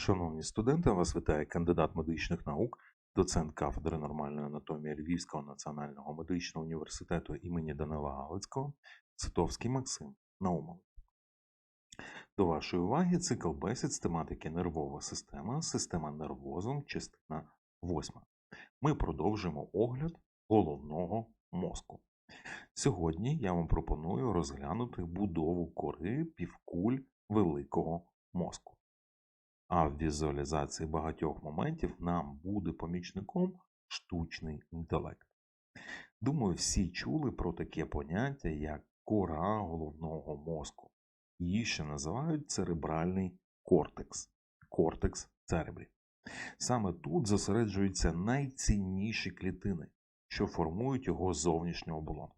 Шановні студенти, вас вітає кандидат медичних наук, доцент кафедри нормальної анатомії Львівського національного медичного університету імені Данила Галицького, Цитовський Максим Наумов. До вашої уваги цикл бесід з тематики нервова система, система нервозом, частина 8. Ми продовжуємо огляд головного мозку. Сьогодні я вам пропоную розглянути будову кори півкуль великого мозку. А в візуалізації багатьох моментів нам буде помічником штучний інтелект. Думаю, всі чули про таке поняття, як кора головного мозку. Її ще називають церебральний кортекс кортекс церебрі. Саме тут зосереджуються найцінніші клітини, що формують його зовнішню оболонку.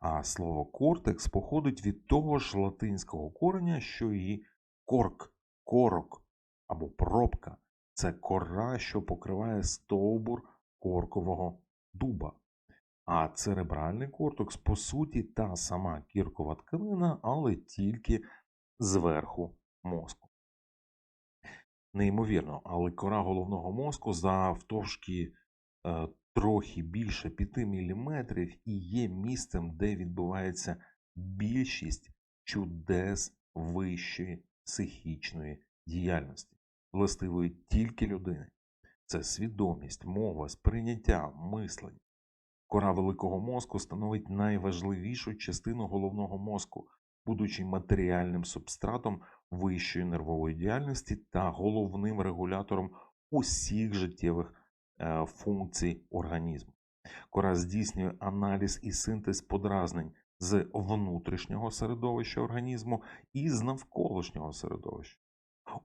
А слово кортекс походить від того ж латинського кореня, що і корк, корок або пробка це кора, що покриває стовбур коркового дуба. А церебральний кортекс, по суті, та сама кіркова тканина, але тільки зверху мозку. Неймовірно, але кора головного мозку завтовшки е, трохи більше 5 мм і є місцем, де відбувається більшість чудес вищої психічної діяльності, властивої тільки людини. Це свідомість, мова, сприйняття, мислення. Кора великого мозку становить найважливішу частину головного мозку, будучи матеріальним субстратом вищої нервової діяльності та головним регулятором усіх життєвих е, функцій організму. Кора здійснює аналіз і синтез подразнень з внутрішнього середовища організму і з навколишнього середовища.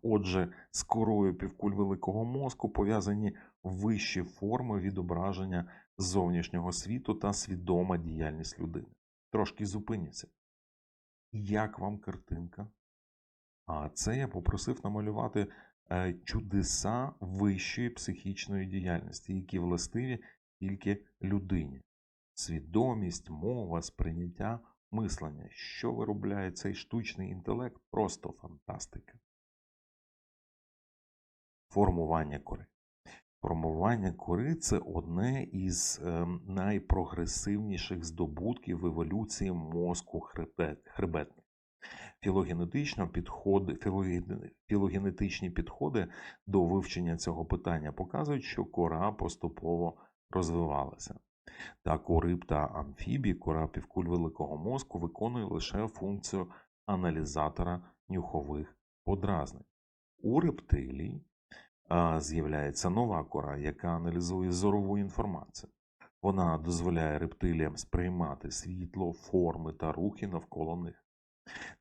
Отже, з корою півкуль великого мозку пов'язані вищі форми відображення зовнішнього світу та свідома діяльність людини. Трошки зупиніться. Як вам картинка? А це я попросив намалювати е, чудеса вищої психічної діяльності, які властиві тільки людині. Свідомість, мова, сприйняття, мислення. Що виробляє цей штучний інтелект? Просто фантастика. Формування кори. Формування кори це одне із е, найпрогресивніших здобутків в еволюції мозку хребет, хребетних. Філогенетично підходи, філогенетичні підходи до вивчення цього питання показують, що кора поступово розвивалася. Так, у риб та амфібій кора півкуль великого мозку виконує лише функцію аналізатора нюхових подразнень. У рептилій з'являється нова кора, яка аналізує зорову інформацію. Вона дозволяє рептиліям сприймати світло, форми та рухи навколо них.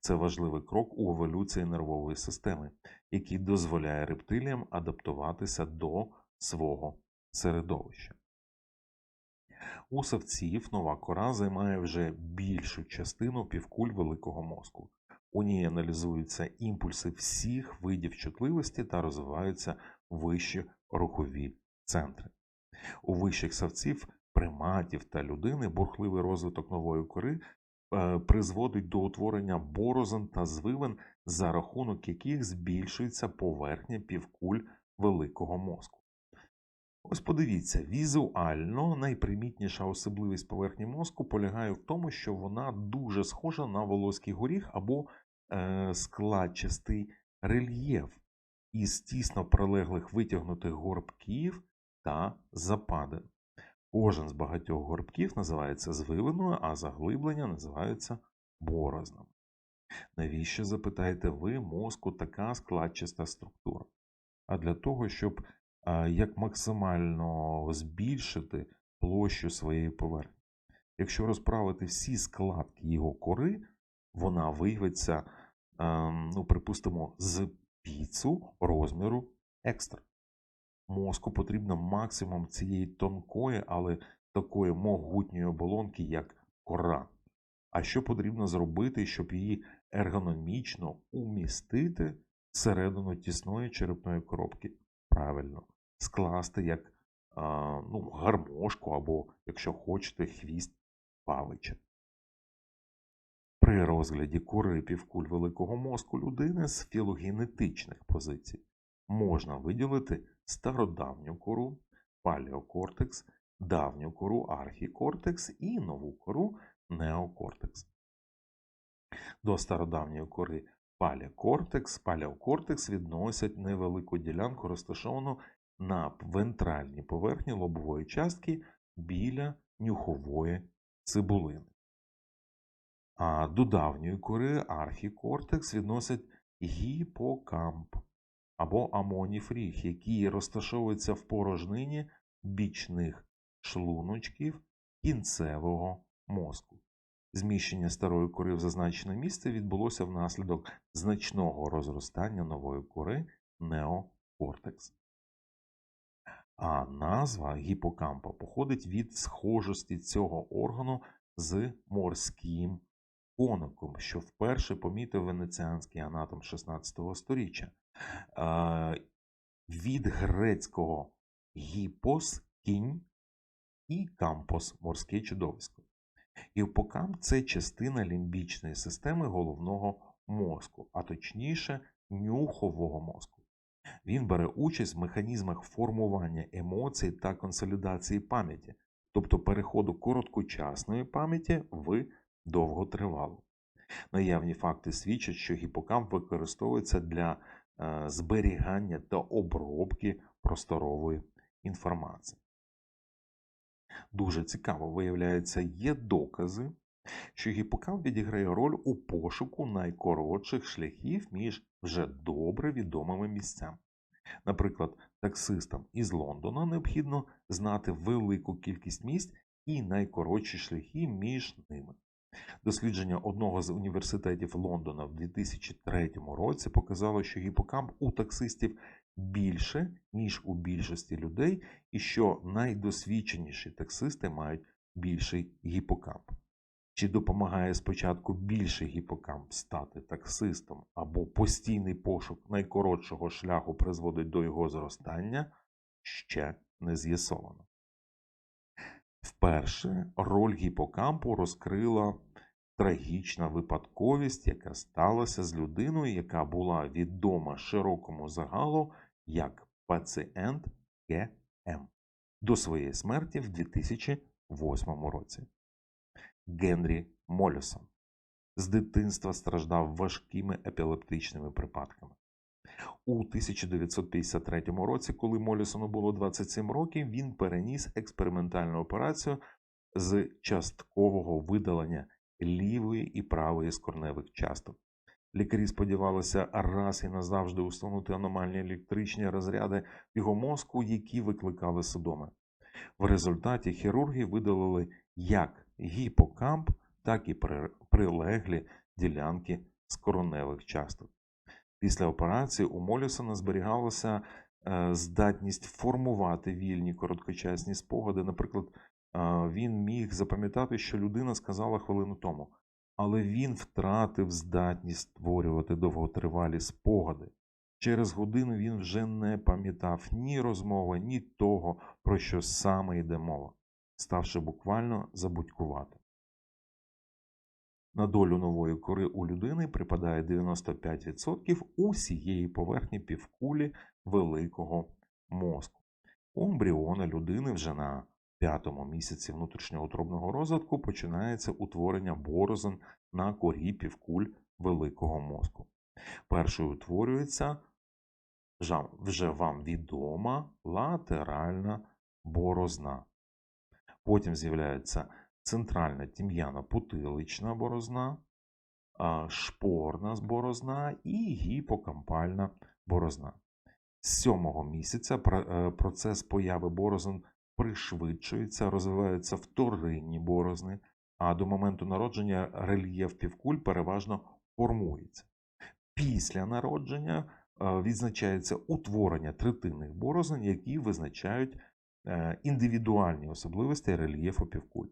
Це важливий крок у еволюції нервової системи, який дозволяє рептиліям адаптуватися до свого середовища. У савців нова кора займає вже більшу частину півкуль великого мозку. У ній аналізуються імпульси всіх видів чутливості та розвиваються вищі рухові центри. У вищих савців, приматів та людини бурхливий розвиток нової кори е, призводить до утворення борозен та звивин, за рахунок яких збільшується поверхня півкуль великого мозку. Ось подивіться, візуально найпримітніша особливість поверхні мозку полягає в тому, що вона дуже схожа на волоський горіх або е, складчастий рельєф із тісно прилеглих витягнутих горбків та западин. Кожен з багатьох горбків називається звивиною, а заглиблення називаються борознами. Навіщо запитаєте ви мозку така складчаста структура? А для того, щоб як максимально збільшити площу своєї поверхні. Якщо розправити всі складки його кори, вона виявиться, ем, ну, припустимо, з піцу розміру екстра. Мозку потрібно максимум цієї тонкої, але такої могутньої оболонки, як кора. А що потрібно зробити, щоб її ергономічно умістити всередину тісної черепної коробки? Правильно, скласти як ну, гармошку або, якщо хочете, хвіст павича. При розгляді кори півкуль великого мозку людини з філогенетичних позицій можна виділити стародавню кору, палеокортекс, давню кору архікортекс і нову кору неокортекс. До стародавньої кори палеокортекс, палеокортекс відносять невелику ділянку, розташовану на вентральній поверхні лобової частки біля нюхової цибулини. А до давньої кори архікортекс відносять гіпокамп або амоніфріг, який розташовується в порожнині бічних шлуночків кінцевого мозку. Зміщення старої кори в зазначене місце відбулося внаслідок значного розростання нової кори неокортекс. А назва гіпокампа походить від схожості цього органу з морським коником, що вперше помітив венеціанський анатом 16 століття. Від грецького гіпос кінь і кампос морське чудовисько. Гіпокамп це частина лімбічної системи головного мозку, а точніше нюхового мозку. Він бере участь в механізмах формування емоцій та консолідації пам'яті, тобто переходу короткочасної пам'яті в довготривалу. Наявні факти свідчать, що гіпокамп використовується для е, зберігання та обробки просторової інформації. Дуже цікаво, виявляється, є докази, що гіпокамп відіграє роль у пошуку найкоротших шляхів між вже добре відомими місцями. Наприклад, таксистам із Лондона необхідно знати велику кількість місць і найкоротші шляхи між ними. Дослідження одного з університетів Лондона в 2003 році показало, що гіпокамп у таксистів більше, ніж у більшості людей, і що найдосвідченіші таксисти мають більший гіпокамп. Чи допомагає спочатку більший гіпокамп стати таксистом, або постійний пошук найкоротшого шляху призводить до його зростання, ще не з'ясовано. Вперше роль гіпокампу розкрила трагічна випадковість, яка сталася з людиною, яка була відома широкому загалу як пацієнт КМ до своєї смерті в 2008 році. Генрі Молісон з дитинства страждав важкими епілептичними припадками. У 1953 році, коли Молісону було 27 років, він переніс експериментальну операцію з часткового видалення лівої і правої скорневих часток. Лікарі сподівалися раз і назавжди усунути аномальні електричні розряди його мозку, які викликали судоми. В результаті хірурги видалили як гіпокамп, так і прилеглі ділянки скороневих часток. Після операції у Молісона зберігалася е, здатність формувати вільні короткочасні спогади. Наприклад, е, він міг запам'ятати, що людина сказала хвилину тому, але він втратив здатність створювати довготривалі спогади. Через годину він вже не пам'ятав ні розмови, ні того, про що саме йде мова, ставши буквально забудькуватим. На долю нової кори у людини припадає 95% усієї поверхні півкулі великого мозку. У ембріона людини вже на п'ятому місяці внутрішньоутробного розвитку починається утворення борозен на корі півкуль великого мозку. Першою утворюється вже вам відома латеральна борозна. Потім з'являється центральна тім'яно-потилична борозна, шпорна борозна і гіпокампальна борозна. З сьомого місяця е, процес появи борозн пришвидшується, розвиваються вторинні борозни, а до моменту народження рельєф півкуль переважно формується. Після народження е, відзначається утворення третинних борозн, які визначають е, індивідуальні особливості рельєфу півкуль.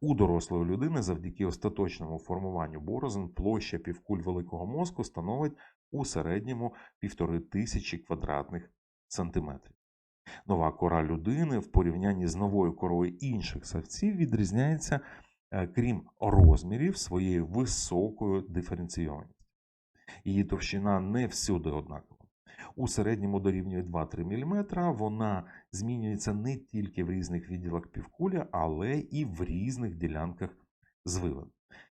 У дорослої людини завдяки остаточному формуванню борозн площа півкуль великого мозку становить у середньому півтори тисячі квадратних сантиметрів. Нова кора людини в порівнянні з новою корою інших савців відрізняється, е, крім розмірів, своєю високою диференційованістю. Її товщина не всюди однакова. У середньому дорівнює 2-3 мм. Вона змінюється не тільки в різних відділах півкулі, але і в різних ділянках звивин.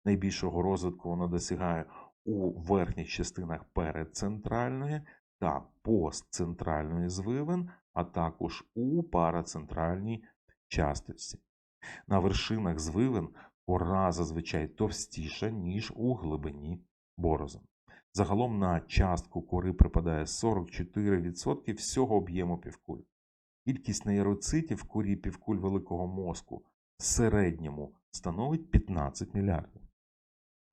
Найбільшого розвитку вона досягає у верхніх частинах передцентральної та постцентральної звивин, а також у парацентральній часточці. На вершинах звивин кора зазвичай товстіша, ніж у глибині борозен. Загалом на частку кори припадає 44% всього об'єму півкуль. Кількість нейроцитів в корі півкуль великого мозку в середньому становить 15 мільярдів.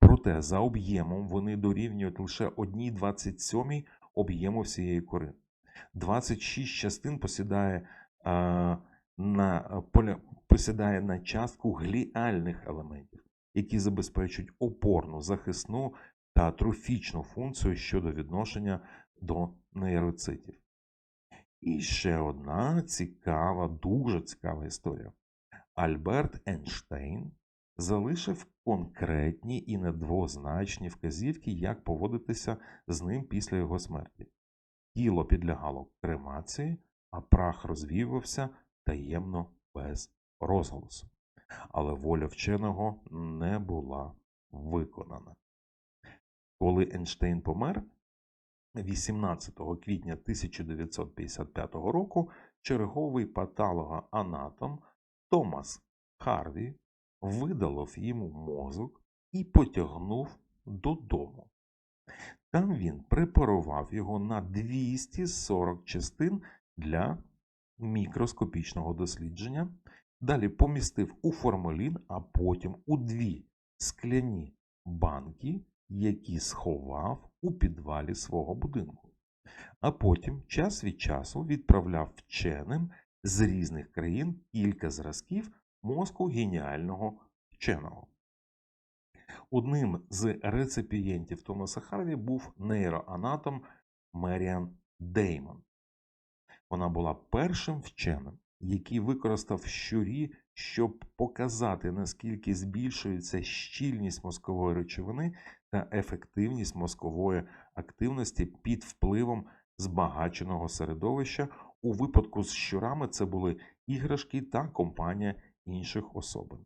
Проте за об'ємом вони дорівнюють лише 1,27 об'єму всієї кори. 26 частин посідає, а, на, поля, посідає на частку гліальних елементів, які забезпечують опорну, захисну та трофічну функцію щодо відношення до нейроцитів. І ще одна цікава, дуже цікава історія. Альберт Ейнштейн залишив конкретні і недвозначні вказівки, як поводитися з ним після його смерті. Тіло підлягало кремації, а прах розвіювався таємно без розголосу. Але воля вченого не була виконана. Коли Ейнштейн помер 18 квітня 1955 року, черговий патологоанатом Томас Харві видалив йому мозок і потягнув додому. Там він препарував його на 240 частин для мікроскопічного дослідження, далі помістив у формалін, а потім у дві скляні банки, які сховав у підвалі свого будинку. А потім час від часу відправляв вченим з різних країн кілька зразків мозку геніального вченого. Одним з реципієнтів Томаса Харві був нейроанатом Меріан Деймон. Вона була першим вченим, який використав щурі, щоб показати, наскільки збільшується щільність мозкової речовини та ефективність мозкової активності під впливом збагаченого середовища. У випадку з щурами це були іграшки та компанія інших особин.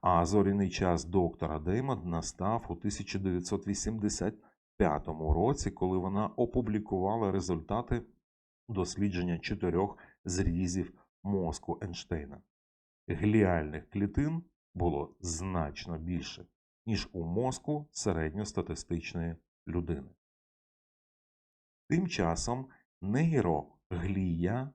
А зоряний час доктора Деймон настав у 1985 році, коли вона опублікувала результати дослідження чотирьох зрізів мозку Ейнштейна. Гліальних клітин було значно більше, ніж у мозку середньостатистичної людини. Тим часом нейроглія,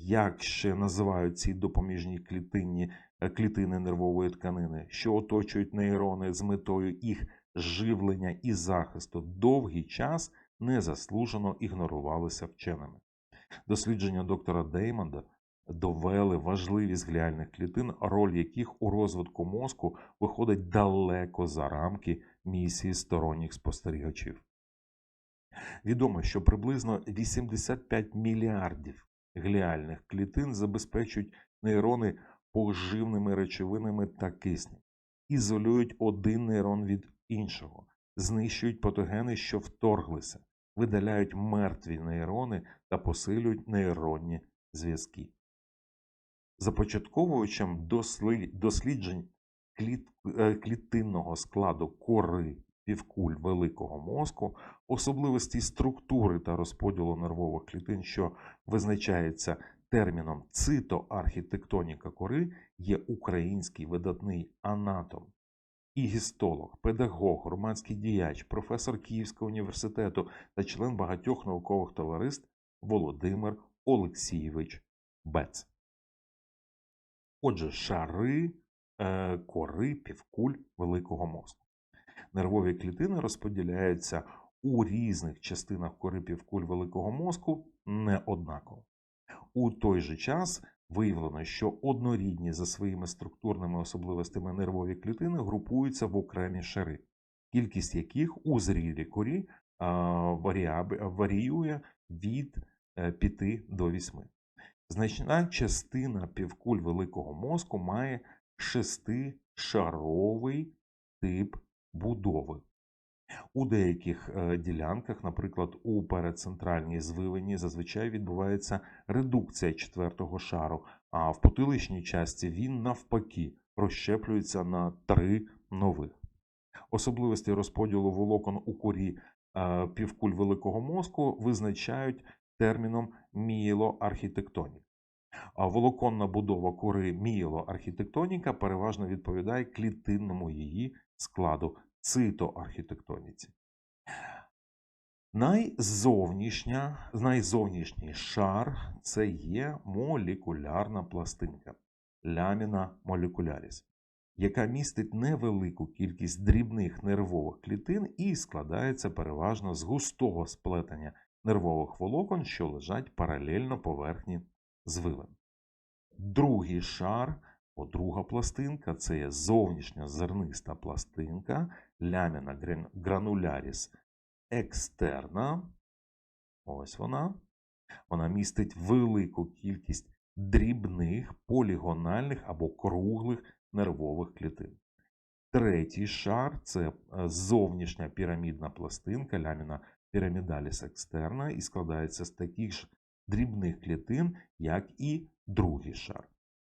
як ще називають ці допоміжні клітинні, е, клітини нервової тканини, що оточують нейрони з метою їх живлення і захисту, довгий час незаслужено ігнорувалися вченими. Дослідження доктора Деймонда довели важливість гліальних клітин, роль яких у розвитку мозку виходить далеко за рамки місії сторонніх спостерігачів. Відомо, що приблизно 85 мільярдів гліальних клітин забезпечують нейрони поживними речовинами та киснем, ізолюють один нейрон від іншого, знищують патогени, що вторглися, видаляють мертві нейрони та посилюють нейронні зв'язки. Започатковуючим досліджень е, клітинного складу кори півкуль великого мозку, особливості структури та розподілу нервових клітин, що визначається терміном цитоархітектоніка кори, є український видатний анатом і гістолог, педагог, громадський діяч, професор Київського університету та член багатьох наукових товариств Володимир Олексійович Бец. Отже, шари е, кори півкуль великого мозку. Нервові клітини розподіляються у різних частинах кори півкуль великого мозку не однаково. У той же час виявлено, що однорідні за своїми структурними особливостями нервові клітини групуються в окремі шари, кількість яких у зрілій корі варіює від 5 е, до 8. Значна частина півкуль великого мозку має шестишаровий тип будови. У деяких е, ділянках, наприклад, у передцентральній звивині, зазвичай відбувається редукція четвертого шару, а в потиличній часті він навпаки розщеплюється на три нових. Особливості розподілу волокон у корі е, півкуль великого мозку визначають терміном мієлоархітектонік. Волоконна будова кори мієлоархітектоніка переважно відповідає клітинному її складу цитоархітектоніці. Найзовнішня, найзовнішній шар це є молекулярна пластинка ляміна молекуляріс, яка містить невелику кількість дрібних нервових клітин і складається переважно з густого сплетення нервових волокон, що лежать паралельно поверхні звивин. Другий шар, або друга пластинка це є зовнішня зерниста пластинка ляміна гран- грануляріс екстерна. Ось вона. Вона містить велику кількість дрібних полігональних або круглих нервових клітин. Третій шар це е, зовнішня пірамідна пластинка ляміна пірамідаліс екстерна і складається з таких ж дрібних клітин, як і другий шар.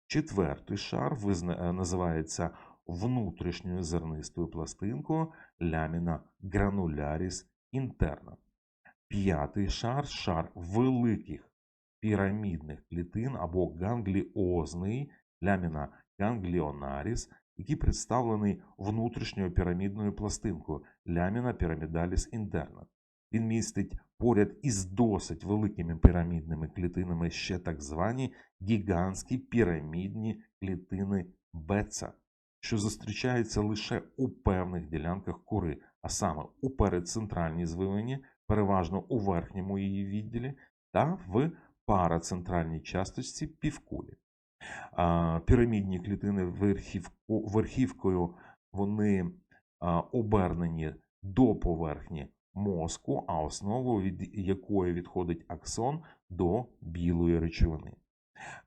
Четвертий шар е, називається внутрішньою зернистою пластинкою ляміна грануляріс інтерна. П'ятий шар шар великих пірамідних клітин або гангліозний ляміна гангліонаріс, який представлений внутрішньою пірамідною пластинкою ляміна пірамідаліс інтерна. Він містить поряд із досить великими пірамідними клітинами ще так звані гігантські пірамідні клітини Беца, що зустрічаються лише у певних ділянках кори, а саме у передцентральній звивині, переважно у верхньому її відділі, та в парацентральній часточці півкулі. Пірамідні клітини верхівкою вони обернені до поверхні мозку, а основою від якої відходить аксон до білої речовини.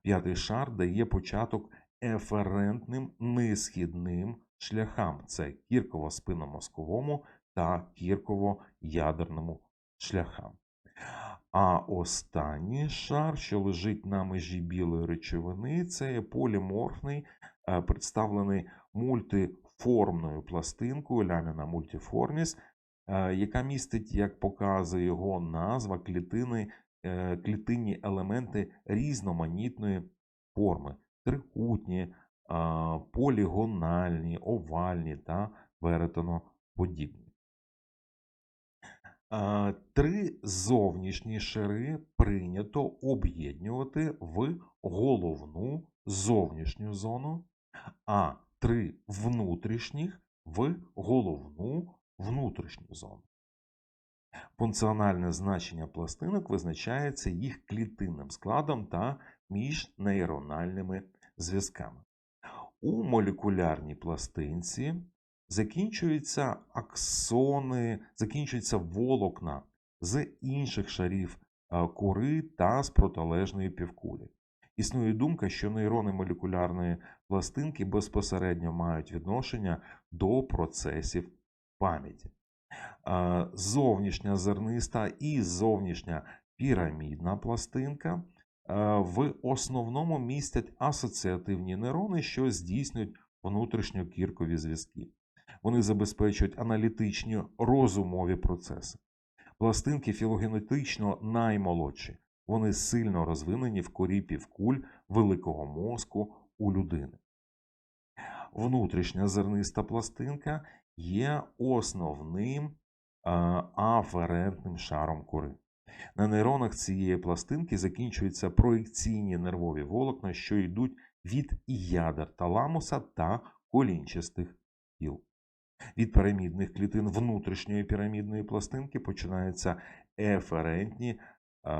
П'ятий шар дає початок еферентним несхідним шляхам: це кірково-спинномозковому та кірково-ядерному шляхам. А останній шар, що лежить на межі білої речовини, це поліморфний, е, представлений мультиформною пластинкою ляміна мультиформіс, яка містить, як показує його назва, клітини, е, клітинні елементи різноманітної форми: трикутні, полігональні, овальні та веретоноподібні. А, Три зовнішні шари прийнято об'єднувати в головну зовнішню зону, а три внутрішніх в головну внутрішню зону. Функціональне значення пластинок визначається їх клітинним складом та міжнейрональними зв'язками. У молекулярній пластинці закінчуються аксони, закінчуються волокна з інших шарів е, кори та з протилежної півкулі. Існує думка, що нейрони молекулярної пластинки безпосередньо мають відношення до процесів пам'яті. Зовнішня зерниста і зовнішня пірамідна пластинка в основному містять асоціативні нейрони, що здійснюють внутрішньокіркові зв'язки. Вони забезпечують аналітичні розумові процеси. Пластинки філогенетично наймолодші. Вони сильно розвинені в корі півкуль великого мозку у людини. Внутрішня зерниста пластинка є основним аферентним шаром кори. На нейронах цієї пластинки закінчуються проекційні нервові волокна, що йдуть від ядер таламуса та колінчастих тіл. Від пірамідних клітин внутрішньої пірамідної пластинки починаються еферентні е,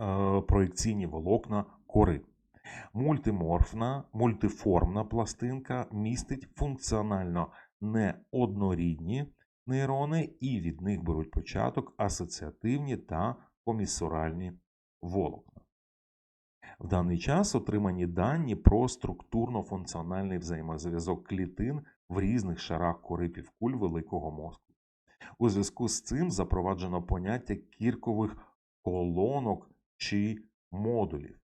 е, проекційні волокна кори. Мультиморфна, мультиформна пластинка містить функціонально неоднорідні нейрони, і від них беруть початок асоціативні та комісуральні волокна. В даний час отримані дані про структурно-функціональний взаємозв'язок клітин в різних шарах кори півкуль великого мозку. У зв'язку з цим запроваджено поняття кіркових колонок чи модулів.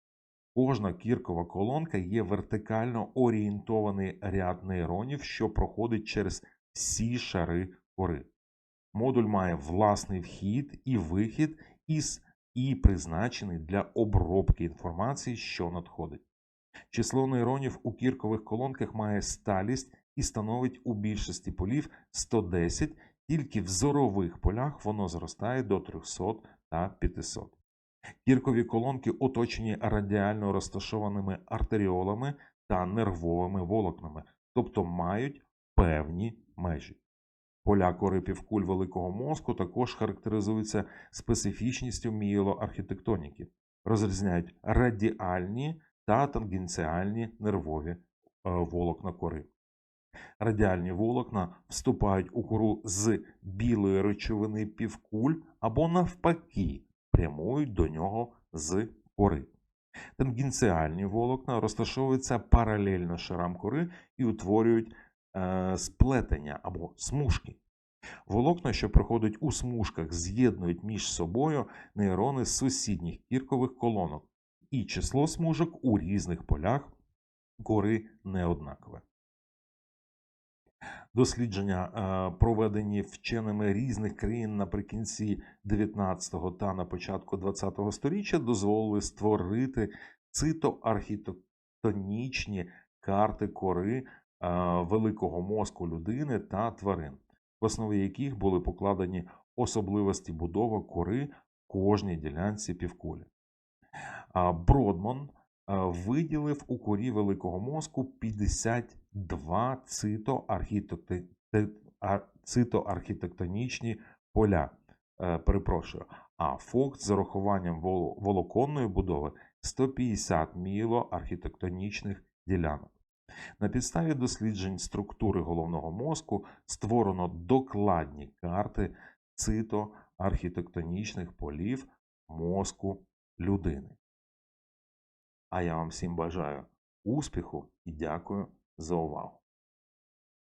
Кожна кіркова колонка є вертикально орієнтований ряд нейронів, що проходить через всі шари кори. Модуль має власний вхід і вихід із і призначений для обробки інформації, що надходить. Число нейронів у кіркових колонках має сталість і становить у більшості полів 110, тільки в зорових полях воно зростає до 300 та 500. Кіркові колонки оточені радіально розташованими артеріолами та нервовими волокнами, тобто мають певні межі. Поля кори півкуль великого мозку також характеризуються специфічністю мієлоархітектоніки, розрізняють радіальні та тангенціальні нервові е, волокна кори. Радіальні волокна вступають у кору з білої речовини півкуль або навпаки прямують до нього з кори. Тангенціальні волокна розташовуються паралельно шарам кори і утворюють е, сплетення або смужки. Волокна, що проходять у смужках, з'єднують між собою нейрони з сусідніх кіркових колонок, і число смужок у різних полях кори неоднакове. Дослідження, е, проведені вченими різних країн наприкінці 19-го та на початку 20-го сторіччя, дозволили створити цитоархітектонічні карти кори е, великого мозку людини та тварин, в основі яких були покладені особливості будови кори кожній ділянці півкулі. А Бродман виділив у корі великого мозку 52 цитоархітекти- те- а- цитоархітектонічні поля. Е, Перепрошую. А Фокс з урахуванням волоконної будови 150 мілоархітектонічних ділянок. На підставі досліджень структури головного мозку створено докладні карти цитоархітектонічних полів мозку людини. А я вам всім бажаю успіху і дякую за увагу.